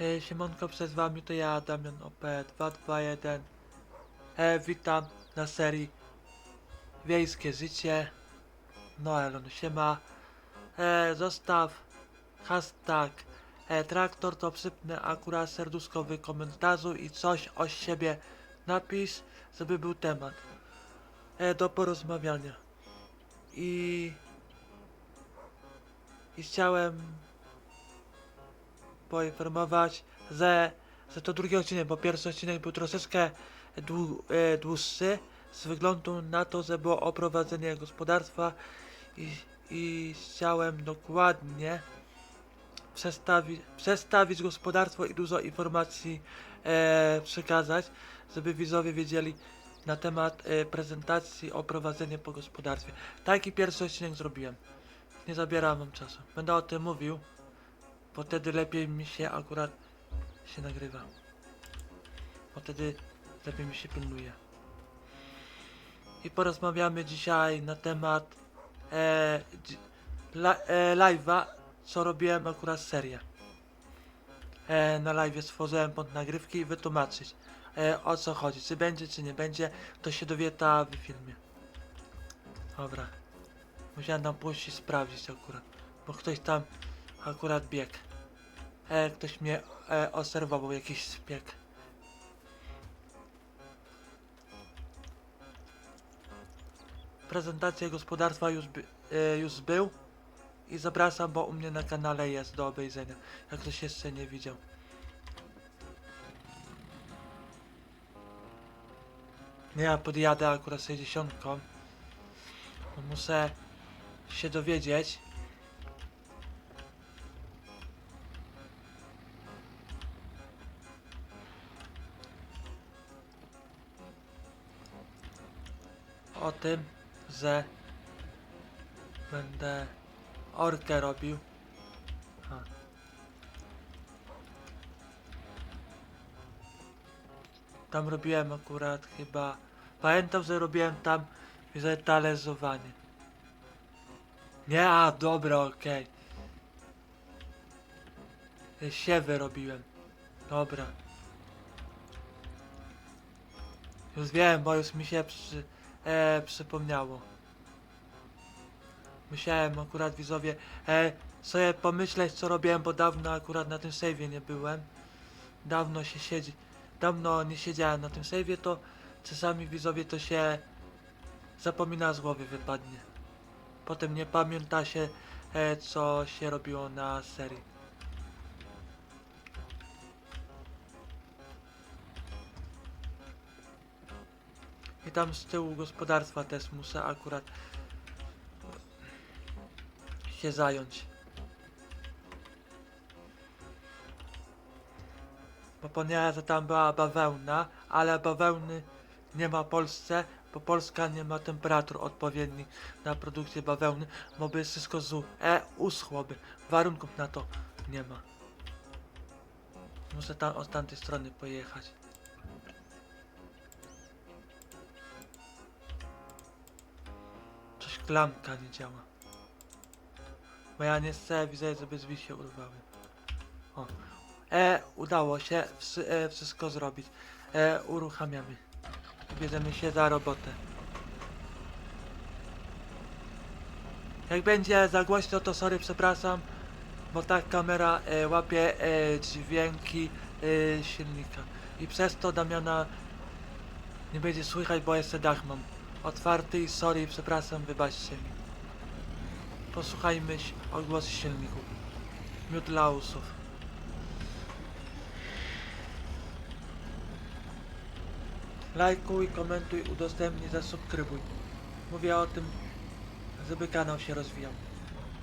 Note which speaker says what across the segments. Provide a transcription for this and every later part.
Speaker 1: E, Siemonko, przez wami to ja, Damian OP221. E, witam na serii Wiejskie Życie. No Elon, siema. E, zostaw hashtag e, traktor, to przypnę akurat serduszkowy komentarzu i coś o siebie napisz, żeby był temat e, do porozmawiania. I, i chciałem poinformować, że, że to drugi odcinek, bo pierwszy odcinek był troszeczkę dłu, e, dłuższy z wyglądu na to, że było o prowadzenie gospodarstwa i, i chciałem dokładnie przestawić, przestawić gospodarstwo i dużo informacji e, przekazać, żeby widzowie wiedzieli na temat e, prezentacji o prowadzenie po gospodarstwie. Taki pierwszy odcinek zrobiłem. Nie zabieram wam czasu. Będę o tym mówił bo wtedy lepiej mi się akurat się nagrywa. Bo wtedy lepiej mi się pilnuje. I porozmawiamy dzisiaj na temat e, e, live'a, co robiłem akurat serię. E, na live stworzyłem pod nagrywki i wytłumaczyć e, o co chodzi. Czy będzie, czy nie będzie, to się dowie ta w filmie. Dobra. Musiałem tam pójść i sprawdzić akurat, bo ktoś tam akurat bieg. E, ktoś mnie e, obserwował, jakiś szpieg. Prezentacja gospodarstwa już, by, e, już był i zapraszam, bo u mnie na kanale jest do obejrzenia, jak ktoś jeszcze nie widział. Ja podjadę akurat 60. bo Muszę się dowiedzieć, o tym, że będę orkę robił. A. Tam robiłem akurat chyba. Pamiętam, że robiłem tam talerzowanie. Nie, a dobra, okej. Okay. Siewy robiłem. Dobra. Już wiem, bo już mi się przy, e, przypomniało. Musiałem akurat widzowie e, sobie pomyśleć co robiłem, bo dawno akurat na tym save'ie nie byłem. Dawno się siedzi, dawno nie siedziałem na tym save'ie, to czasami widzowie to się zapomina z głowy wypadnie. Potem nie pamięta się e, co się robiło na serii. Tam z tyłu gospodarstwa też muszę akurat się zająć. Bo ponieważ tam była bawełna, ale bawełny nie ma w Polsce, bo Polska nie ma temperatur odpowiednich na produkcję bawełny, bo by wszystko zu e, uschłoby. Warunków na to nie ma. Muszę tam od tamtej strony pojechać. Klamka nie działa. Bo ja nie chcę, widzę, żeby drzwi się urwały. O. E, udało się e, wszystko zrobić. E, uruchamiamy. Bierzemy się za robotę. Jak będzie za głośno, to sorry, przepraszam, bo ta kamera e, łapie e, dźwięki e, silnika. I przez to Damiana nie będzie słychać, bo jeszcze dach mam otwarty i sorry, przepraszam, wybaczcie mi. Posłuchajmy odgłosy silników. Miód lausów. Lajkuj, komentuj, udostępnij, zasubskrybuj. Mówię o tym, żeby kanał się rozwijał.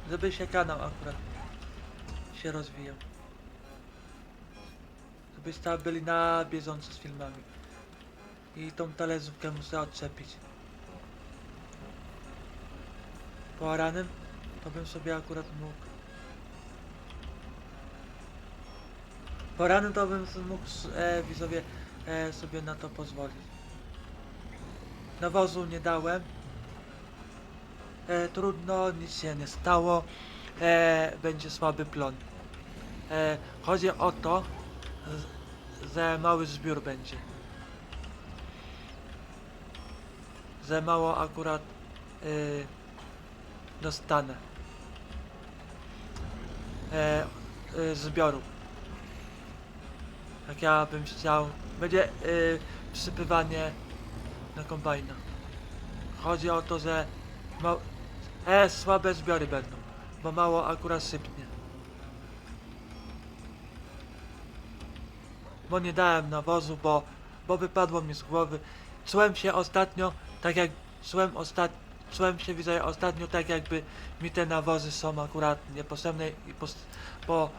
Speaker 1: Żeby się kanał akurat się rozwijał. Żebyście byli na bieżąco z filmami. I tą talerzówkę muszę odczepić. Po ranem to bym sobie akurat mógł. Po ranem to bym mógł e, widzowie e, sobie na to pozwolić. Nawozu nie dałem. E, trudno, nic się nie stało. E, będzie słaby plon. E, chodzi o to, że mały zbiór będzie. Że mało akurat y, dostanę. E, y, zbioru. Jak ja bym chciał. Będzie y, wsypywanie na kombajna. Chodzi o to, że ma, e, słabe zbiory będą, bo mało akurat sypnie. Bo nie dałem nawozu, bo, bo wypadło mi z głowy. Czułem się ostatnio, tak jak czułem ostat, czułem się widzę ostatnio tak jakby mi te nawozy są akurat niepotrzebne i bo,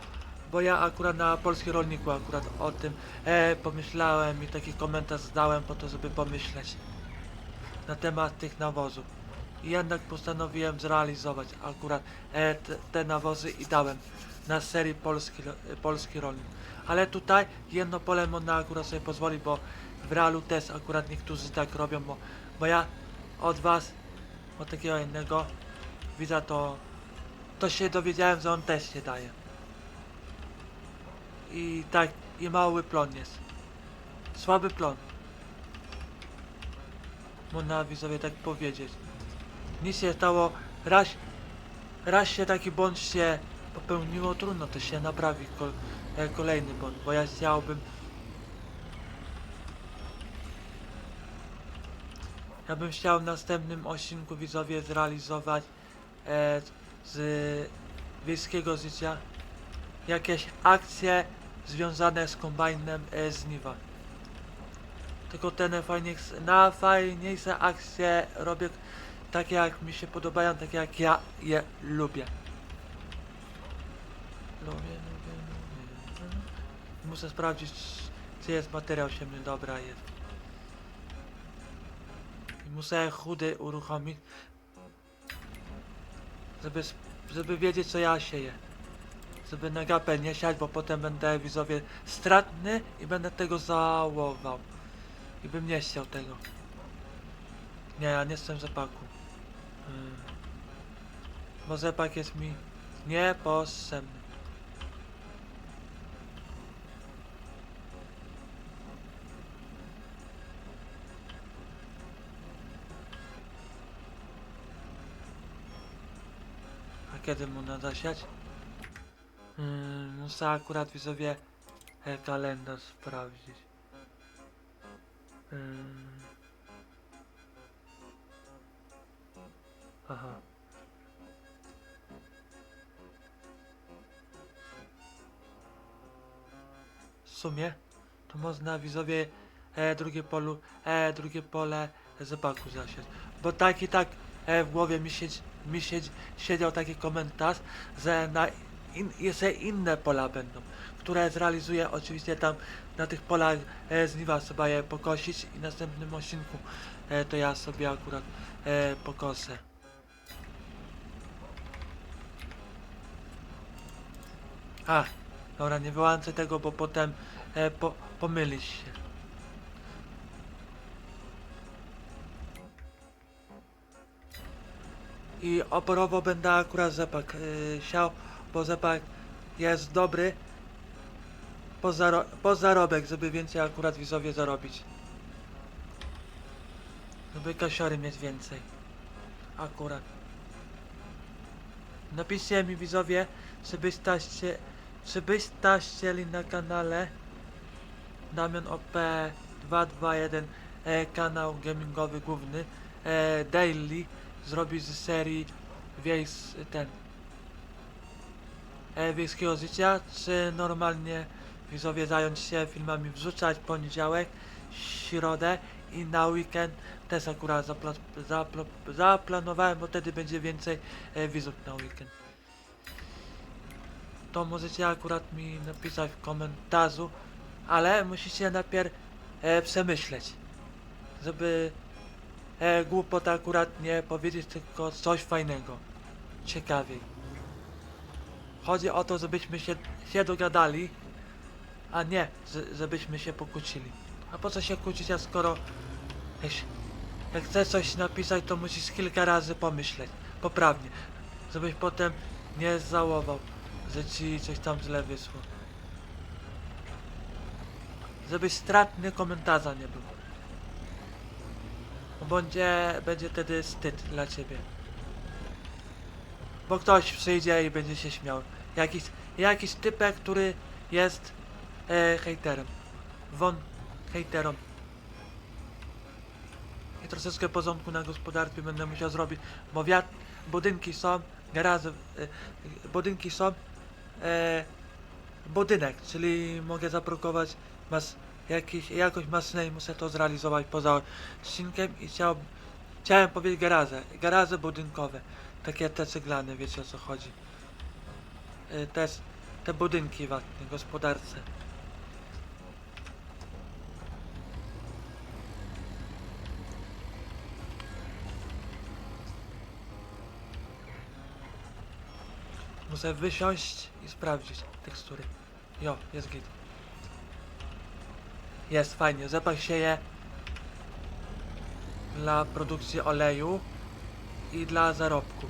Speaker 1: bo ja akurat na polskim rolniku akurat o tym e, pomyślałem i taki komentarz zdałem po to, żeby pomyśleć na temat tych nawozów. I jednak postanowiłem zrealizować akurat e, te, te nawozy i dałem na serii polski, e, polski rolnik. Ale tutaj jedno pole można akurat sobie pozwolić, bo w realu też akurat niektórzy tak robią, bo, bo ja od was, od takiego innego widza to, to się dowiedziałem, że on też się daje. I tak, i mały plon jest. Słaby plon. Można widzowie tak powiedzieć. Nic się stało, raz, raz się taki błąd się popełniło, trudno to się naprawi ko, e, kolejny błąd, bo ja chciałbym Ja bym chciał w następnym odcinku widzowie zrealizować e, z wiejskiego życia jakieś akcje związane z kombajnem e, z Niwa. Tylko te najfajniejsze, najfajniejsze akcje robię takie jak mi się podobają, takie jak ja je lubię. Lubię, lubię, lubię. Muszę sprawdzić, czy jest materiał siemny dobra jest. Muszę chudy uruchomić, żeby, żeby wiedzieć co ja sieję. Żeby na gapę nie siać, bo potem będę widzowie stratny i będę tego załował. I bym nie chciał tego. Nie, ja nie jestem zepaku. Hmm. Bo zepak jest mi niepotrzebny. Kiedy mu nada siać? Hmm, muszę akurat widzowie e, kalendarz sprawdzić. Hmm. Aha. W sumie to można widzowie e, drugie polu, e, drugie pole zepaku zasiać. Bo tak i tak e, w głowie mi, mi siedzi, siedział taki komentarz, że na in, jeszcze inne pola będą, które zrealizuję oczywiście tam na tych polach e, żniwa je pokosić i w następnym odcinku e, to ja sobie akurat e, pokosę. A, dobra, nie wyłączę tego, bo potem e, po, pomylisz się. I oporowo będę akurat zepak y, siał, bo zepak jest dobry po, zaro po zarobek, żeby więcej akurat widzowie zarobić. Żeby kasiory mieć więcej. Akurat. Napiszcie mi widzowie, czy byście, czy byście chcieli na kanale Damian OP 221 e, kanał gamingowy główny e, daily zrobić z serii wiejs ten e, wiejskiego życia, czy normalnie widzowie zająć się filmami wrzucać poniedziałek, środę i na weekend też akurat zapla zapla zaplanowałem, bo wtedy będzie więcej e, widzów na weekend. To możecie akurat mi napisać w komentarzu, ale musicie najpierw e, przemyśleć, żeby e, głupota akurat nie powiedzieć, tylko coś fajnego, ciekawiej. Chodzi o to, żebyśmy się, się dogadali, a nie, żebyśmy się pokłócili. A po co się kłócić, a skoro się- jak chcesz coś napisać, to musisz kilka razy pomyśleć, poprawnie, żebyś potem nie załował, że ci coś tam źle wyszło. Żebyś stratny komentarza nie był. Będzie, będzie wtedy wstyd dla ciebie. Bo ktoś przyjdzie i będzie się śmiał. Jakiś, jakiś typek, który jest e, hejterem. Won hejterom. I troszeczkę porządku na gospodarstwie będę musiał zrobić, bo wiat, budynki są, garaże, e, budynki są, e, budynek, czyli mogę zaprokować mas, jakiś, jakąś maszynę i muszę to zrealizować poza odcinkiem i chciał, chciałem powiedzieć garaże, garaże budynkowe, takie te ceglane, wiecie o co chodzi. E, te, te budynki w gospodarce. Muszę wysiąść i sprawdzić tekstury. Jo, jest git. Jest fajnie, zapach sieje dla produkcji oleju i dla zarobku.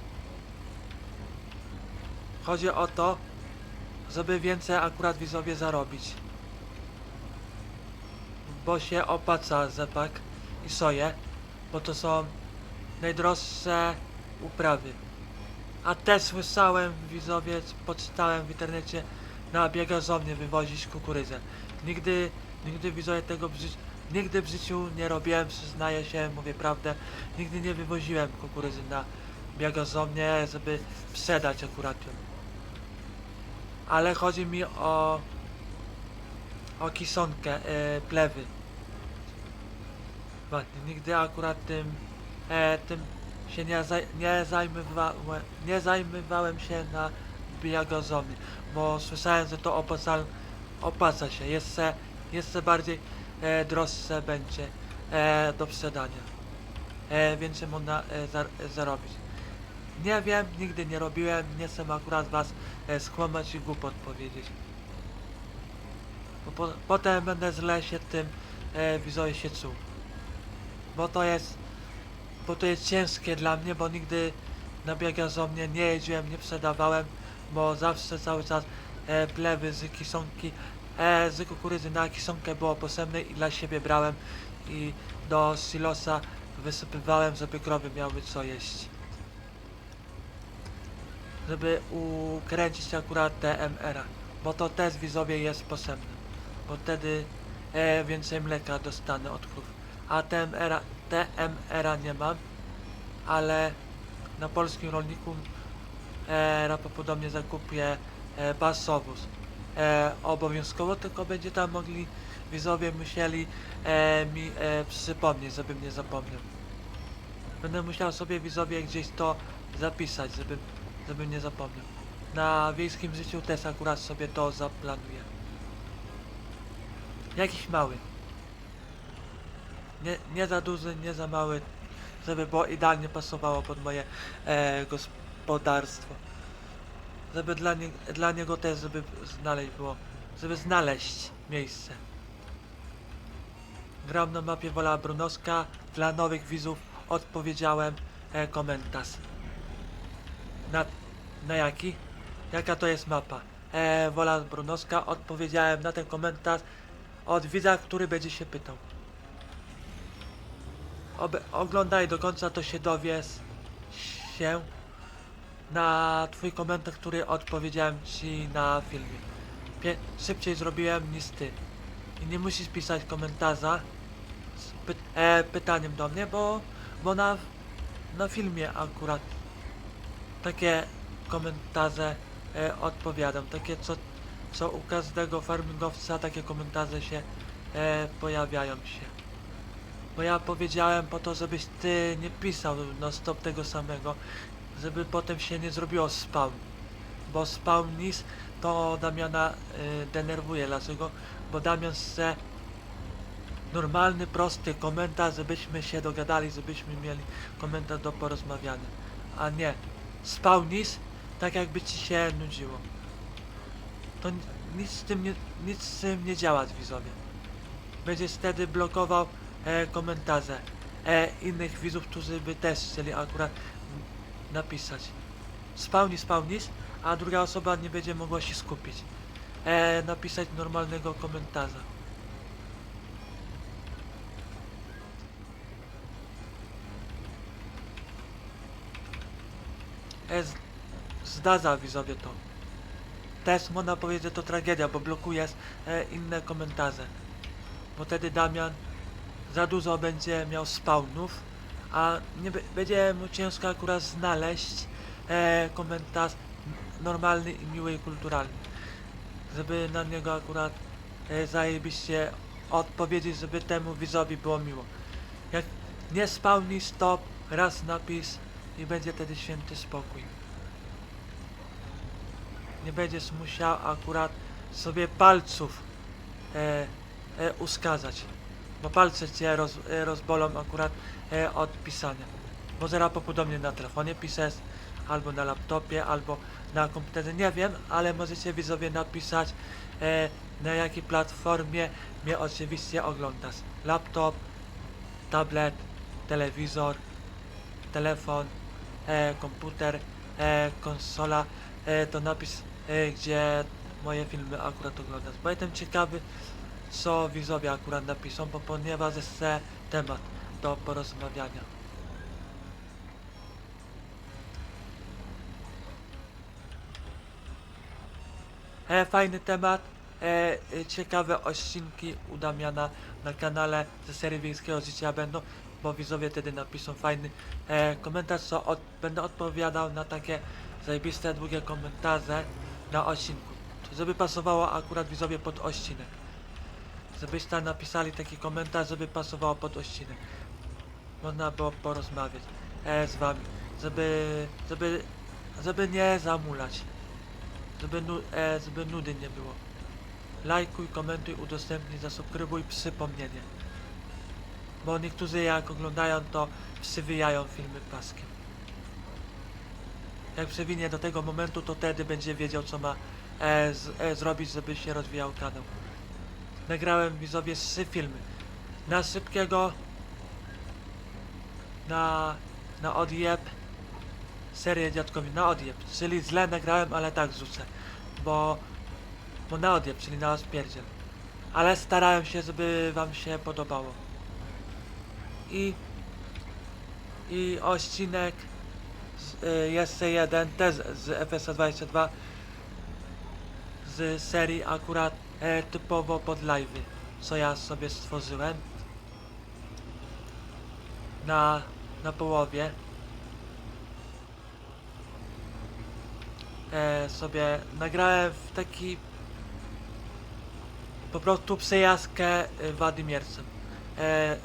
Speaker 1: Chodzi o to, żeby więcej akurat widzowie zarobić. Bo się opłaca rzepak i soję, bo to są najdroższe uprawy. A też słyszałem, widzowie, poczytałem w internecie, na biegazownię wywozić kukurydzę. Nigdy, nigdy widzowie tego w życiu, nigdy w życiu nie robiłem, przyznaję się, mówię prawdę. Nigdy nie wywoziłem kukurydzy na biegazownię, żeby sprzedać akurat ją. Ale chodzi mi o, o kisonkę, e, plewy. Ładnie, nigdy akurat tym, e, tym się nie, zaj, nie, zajmowałem, nie się na biogazowni, bo słyszałem, że to opłaca, opłaca się, jeszcze, jeszcze bardziej e, droższe będzie e, do sprzedania. E, więcej można e, zar, zarobić. Nie wiem, nigdy nie robiłem, nie chcę akurat was e, skłamać i głupot powiedzieć. Bo po, potem będę źle się tym e, widzowie się czuł. Bo to jest bo to jest ciężkie dla mnie, bo nigdy na biegazownię nie jeździłem, nie sprzedawałem, bo zawsze cały czas e, plewy z kisonki, e, z kukurydzy na kisonkę było potrzebne i dla siebie brałem i do silosa wysypywałem, żeby krowy miały co jeść. Żeby ukręcić akurat TMR-a, bo to też widzowie jest potrzebne, bo wtedy e, więcej mleka dostanę od krów. A TMR-a TMR-a nie mam, ale na polskim rolniku e, prawdopodobnie zakupię e, basowóz. E, obowiązkowo tylko będzie tam mogli widzowie musieli e, mi e, przypomnieć, żebym nie zapomniał. Będę musiał sobie widzowie gdzieś to zapisać, żebym, żebym nie zapomniał. Na wiejskim życiu też akurat sobie to zaplanuję. Jakiś mały. Nie, nie za duży, nie za mały, żeby było idealnie pasowało pod moje e, gospodarstwo. Żeby dla, nie, dla niego też, żeby znaleźć było, żeby znaleźć miejsce. Gram na mapie Wola Brunowska, dla nowych widzów odpowiedziałem e, komentarz. Na, na jaki? Jaka to jest mapa? E, Wola Brunowska, odpowiedziałem na ten komentarz od widza, który będzie się pytał. Obe, oglądaj do końca, to się dowiesz się na twój komentarz, który odpowiedziałem ci na filmie. Pie szybciej zrobiłem niż ty. I nie musisz pisać komentarza z py e, pytaniem do mnie, bo, bo na, na filmie akurat takie komentarze e, odpowiadam. Takie co, co u każdego farmingowca takie komentarze się e, pojawiają się. Bo ja powiedziałem po to, żebyś ty nie pisał no stop tego samego, żeby potem się nie zrobiło spam. Bo spam nis to Damiana y, denerwuje. Dlaczego? Bo Damian chce normalny, prosty komentarz, żebyśmy się dogadali, żebyśmy mieli komentarz do porozmawiania. A nie. Spał nis, tak jakby ci się nudziło. To ni- nic z tym nie, nic z tym nie działa, widzowie. Będziesz wtedy blokował e, komentarze e, innych widzów, którzy by też chcieli akurat napisać. Spełni, spełnisz, a druga osoba nie będzie mogła się skupić. E, napisać normalnego komentarza. E, zdarza widzowie to. Też można powiedzieć to tragedia, bo blokujesz e, inne komentarze. Bo wtedy Damian za dużo będzie miał spawnów a nie będzie mu ciężko akurat znaleźć e, komentarz normalny i miły i kulturalny. Żeby na niego akurat e, zajebiście odpowiedzieć, żeby temu widzowi było miło. Jak nie spełni stop, raz napis i będzie wtedy święty spokój. Nie będziesz musiał akurat sobie palców e, e, uskazać. Bo palce cię roz, e, rozbolą akurat e, od pisania. Bo zaraz podobnie na telefonie piszesz, albo na laptopie, albo na komputerze, nie wiem, ale możecie widzowie napisać e, na jakiej platformie mnie oczywiście oglądasz. Laptop, tablet, telewizor, telefon, e, komputer, e, konsola, e, to napis, e, gdzie moje filmy akurat oglądasz. Bo jestem ciekawy, co widzowie akurat napiszą, bo ponieważ jest e, temat do porozmawiania. E, fajny temat, e, e, ciekawe odcinki u Damiana na kanale ze serii Wiejskiego Życia będą, bo widzowie wtedy napiszą fajny e, komentarz, co od, będę odpowiadał na takie zajebiste, długie komentarze na odcinku. Żeby pasowało akurat widzowie pod odcinek. Żebyście napisali taki komentarz, żeby pasowało pod odcinek. Można było porozmawiać e, z wami, żeby, żeby, żeby nie zamulać. Żeby, e, żeby nudy nie było. Lajkuj, komentuj, udostępnij, zasubskrybuj, przypomnienie. Bo niektórzy jak oglądają to przywijają filmy paskiem. Jak przewinie do tego momentu, to wtedy będzie wiedział co ma e, z, e, zrobić, żeby się rozwijał kanał. Nagrałem widzowie trzy filmy. Na szybkiego, na, na odjeb, serię dziadkowi na odjeb, czyli źle nagrałem, ale tak rzucę, bo, bo na odjeb, czyli na rozpierdziel. Ale starałem się, żeby wam się podobało. I, i odcinek z, y, jeszcze jeden, też z FSA 22 z serii akurat e, typowo pod co ja sobie stworzyłem. Na, na połowie. E, sobie nagrałem w taki po prostu przejażdżkę e, Władimiercem e,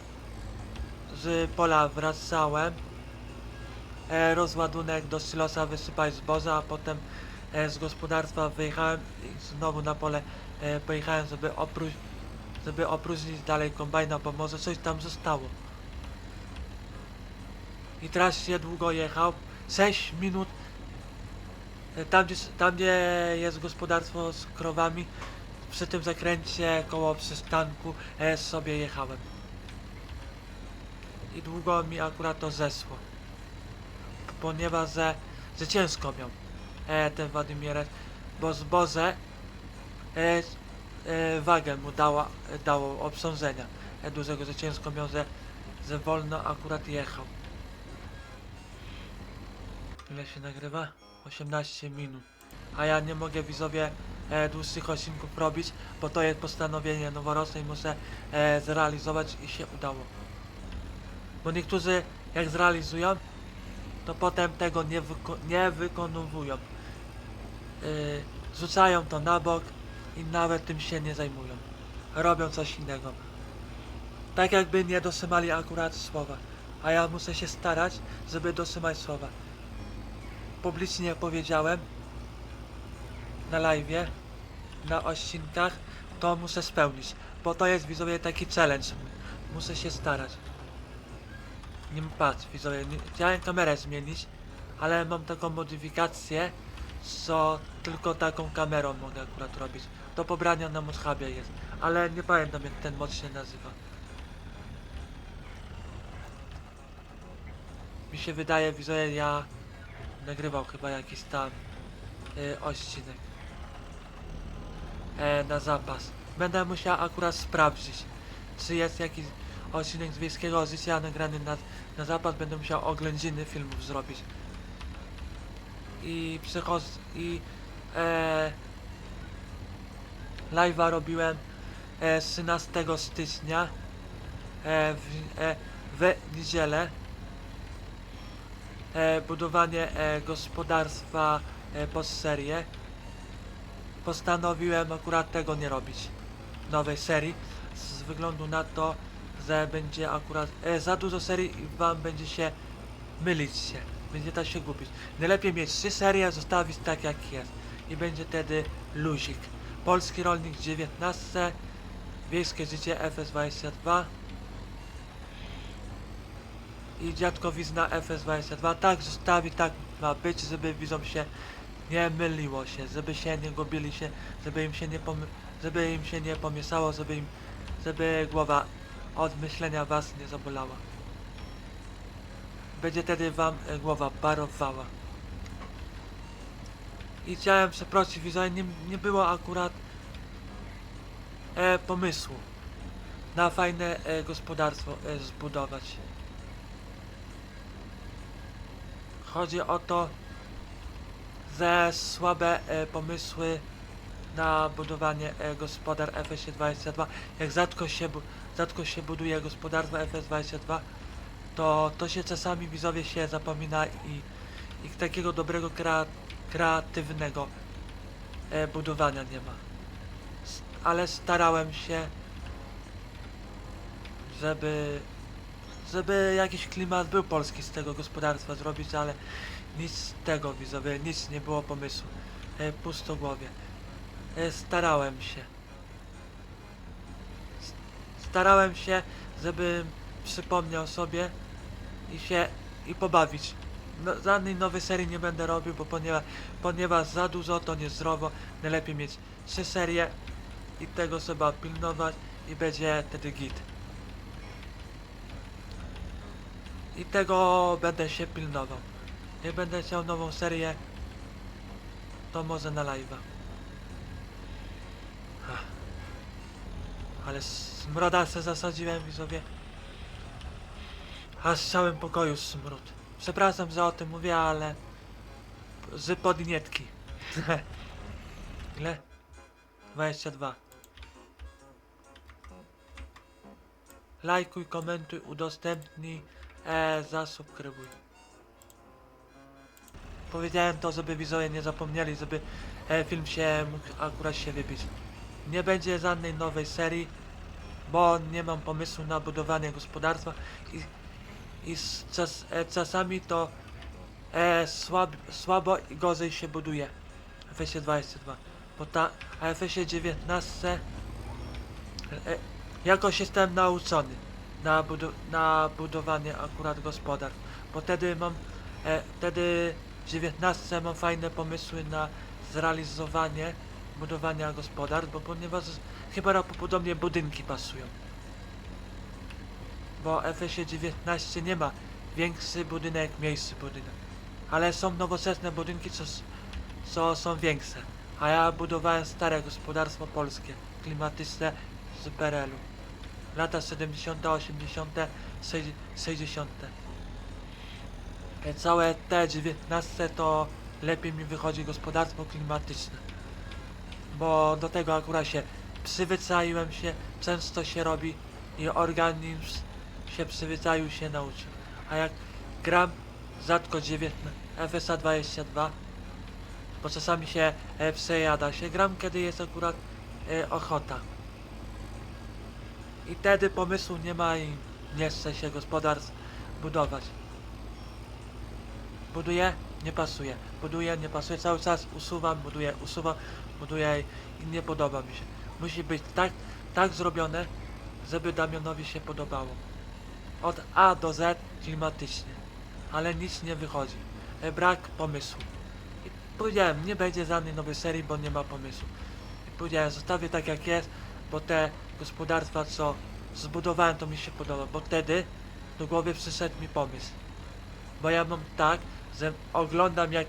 Speaker 1: z pola wracałem. E, rozładunek do silosa wysypać zboża, a potem z gospodarstwa wyjechałem znowu na pole e, pojechałem, żeby, żeby opróżnić dalej kombajna, bo może coś tam zostało. I teraz się długo jechał, 6 minut, e, tam gdzie, tam gdzie jest gospodarstwo z krowami, przy tym zakręcie koło przystanku e, sobie jechałem. I długo mi akurat to zesło. Ponieważ że, że ciężko miał e, ten Władimierek, bo zboże e, e, wagę mu dała, e, dało obsądzenia e, dużego, że ciężko miał, że, że wolno akurat jechał. Ile się nagrywa? 18 minut. A ja nie mogę widzowie e, dłuższych odcinków robić, bo to jest postanowienie noworoczne i muszę e, zrealizować i się udało. Bo niektórzy jak zrealizują, to potem tego nie, wyko nie wykonują. Yy, rzucają to na bok i nawet tym się nie zajmują. Robią coś innego. Tak jakby nie dotrzymali akurat słowa. A ja muszę się starać, żeby dotrzymać słowa. Publicznie powiedziałem na live, na odcinkach, to muszę spełnić. Bo to jest widzowie taki challenge. Muszę się starać. Nie patrz, widzowie, chciałem kamerę zmienić, ale mam taką modyfikację, co tylko taką kamerą mogę akurat robić. Do pobrania na Moshabie jest, ale nie pamiętam jak ten mod się nazywa. Mi się wydaje, widzowie, ja nagrywał chyba jakiś tam y, odcinek e, na zapas. Będę musiał akurat sprawdzić, czy jest jakiś odcinek z wiejskiego życia nagrany na, na zapas. Będę musiał oględziny filmów zrobić. I psychos i e, live'a robiłem e, 13 stycznia e, w, e, niedzielę. E, budowanie e, gospodarstwa e, pod serię. Postanowiłem akurat tego nie robić nowej serii z wyglądu na to, że będzie akurat e, za dużo serii i wam będzie się mylić się, będzie tak się gubić. Najlepiej mieć trzy serie, zostawić tak jak jest i będzie wtedy luzik. Polski rolnik 19, Wiejskie życie FS22 i dziadkowizna FS22. Tak zostawi, tak ma być, żeby widzom się nie myliło się, żeby się nie gubili się, żeby im się nie żeby im się nie pomieszało, żeby im, żeby głowa od myślenia was nie zabolała. Będzie wtedy wam e, głowa parowała. I chciałem przeprosić widzowie, nie, nie było akurat e, pomysłu na fajne e, gospodarstwo e, zbudować. Chodzi o to, że słabe e, pomysły na budowanie e, gospodar FS22. Jak rzadko się, rzadko się buduje gospodarstwo FS22, to to się czasami widzowie się zapomina i, i takiego dobrego krea, kreatywnego e, budowania nie ma. S- ale starałem się, żeby żeby jakiś klimat był polski z tego gospodarstwa zrobić, ale nic z tego widzowie, nic nie było pomysłu. E, pusto głowie. E, starałem się. S- Starałem się, żeby przypomniał sobie i się i pobawić. No, żadnej nowej serii nie będę robił, bo ponieważ, ponieważ za dużo to niezdrowo. Najlepiej mieć trzy serie i tego trzeba pilnować i będzie wtedy git. I tego będę się pilnował. Jak będę chciał nową serię, to może na live'a. Ale smroda se zasadziłem widzowie. Aż w całym pokoju smród. Przepraszam, że o tym mówię, ale z podnietki. Ile? 22. Lajkuj, komentuj, udostępnij, e, zasubskrybuj. Powiedziałem to, żeby widzowie nie zapomnieli, żeby e, film się mógł akurat się wybić. Nie będzie żadnej nowej serii, bo nie mam pomysłu na budowanie gospodarstwa i, i czas, e, czasami to e, słab, słabo i gorzej się buduje. w FS 22. Bo ta, a w FS 19 e, jakoś jestem nauczony na, budu na budowanie akurat gospodarstw. Bo wtedy mam, e, wtedy w 19 mam fajne pomysły na zrealizowanie budowania gospodarstw, bo ponieważ chyba prawdopodobnie budynki pasują. Bo w FS 19 nie ma większy budynek, mniejszy budynek. Ale są nowoczesne budynki, co, co są większe. A ja budowałem stare gospodarstwo polskie, klimatyczne z PRL-u. Lata 70., 80., sześć- 60. E, Całe te 19 to lepiej mi wychodzi gospodarstwo klimatyczne. Bo do tego akurat się przyzwyczaiłem się, często się robi i organizm się przyzwyczaił się nauczył. A jak gram rzadko 19 FSA 22, bo czasami się e, przejada się, gram kiedy jest akurat e, ochota. I wtedy pomysłu nie ma i nie chce się gospodarstw budować. Buduję, nie pasuje. Buduję, nie pasuje. Cały czas usuwam, buduję, usuwam, buduję i nie podoba mi się. Musi być tak, tak zrobione, żeby Damianowi się podobało. Od A do Z klimatycznie. Ale nic nie wychodzi. E, Brak pomysłu. I powiedziałem, nie będzie żadnej nowej serii, bo nie ma pomysłu. I powiedziałem, zostawię tak jak jest, bo te gospodarstwa, co zbudowałem, to mi się podoba. Bo wtedy do głowy przyszedł mi pomysł. Bo ja mam tak, że oglądam jak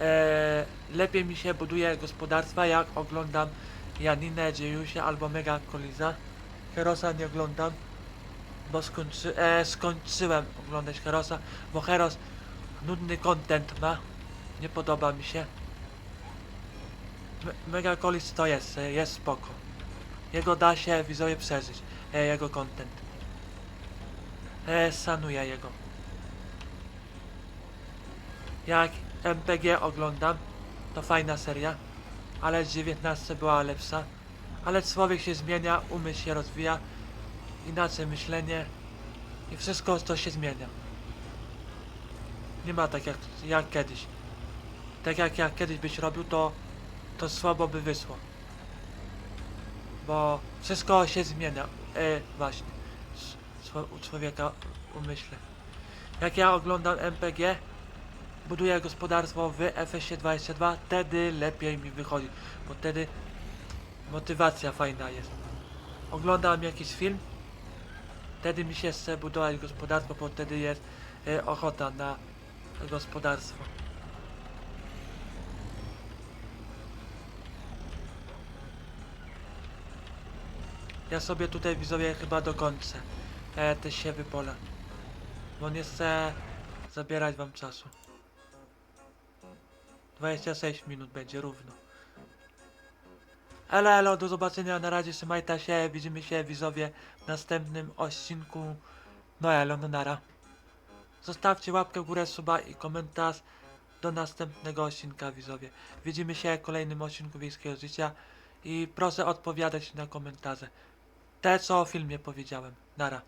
Speaker 1: e, lepiej mi się buduje gospodarstwa, jak oglądam Janinę Dziejusia albo Mega Koliza. Herosa nie oglądam, bo skończy, e, skończyłem oglądać Herosa, bo Heros nudny content ma Nie podoba mi się. Me Megacolis to jest, e, jest spoko. Jego da się widzowie przeżyć. E, jego content. E, sanuję jego. Jak MPG oglądam, to fajna seria, ale z 19 była lepsza. Ale człowiek się zmienia, umysł się rozwija, inaczej myślenie i wszystko to się zmienia. Nie ma tak jak, jak kiedyś. Tak jak ja kiedyś byś robił, to, to słabo by wyszło. Bo wszystko się zmienia. E, właśnie. U człowieka umyśle. Jak ja oglądam MPG, buduję gospodarstwo w FS 22, wtedy lepiej mi wychodzi, bo wtedy motywacja fajna jest. Oglądam jakiś film, wtedy mi się chce budować gospodarstwo, bo wtedy jest e, ochota na gospodarstwo. Ja sobie tutaj widzowie chyba dokończę e, te siewy pola, bo nie chcę zabierać wam czasu. 26 minut będzie równo. Elo, elo, do zobaczenia, na razie trzymajcie się, widzimy się widzowie w następnym odcinku. No elo, no nara. Zostawcie łapkę w górę, suba i komentarz do następnego odcinka widzowie. Widzimy się w kolejnym odcinku Wiejskiego Życia i proszę odpowiadać na komentarze. Te co o filmie powiedziałem. Nara.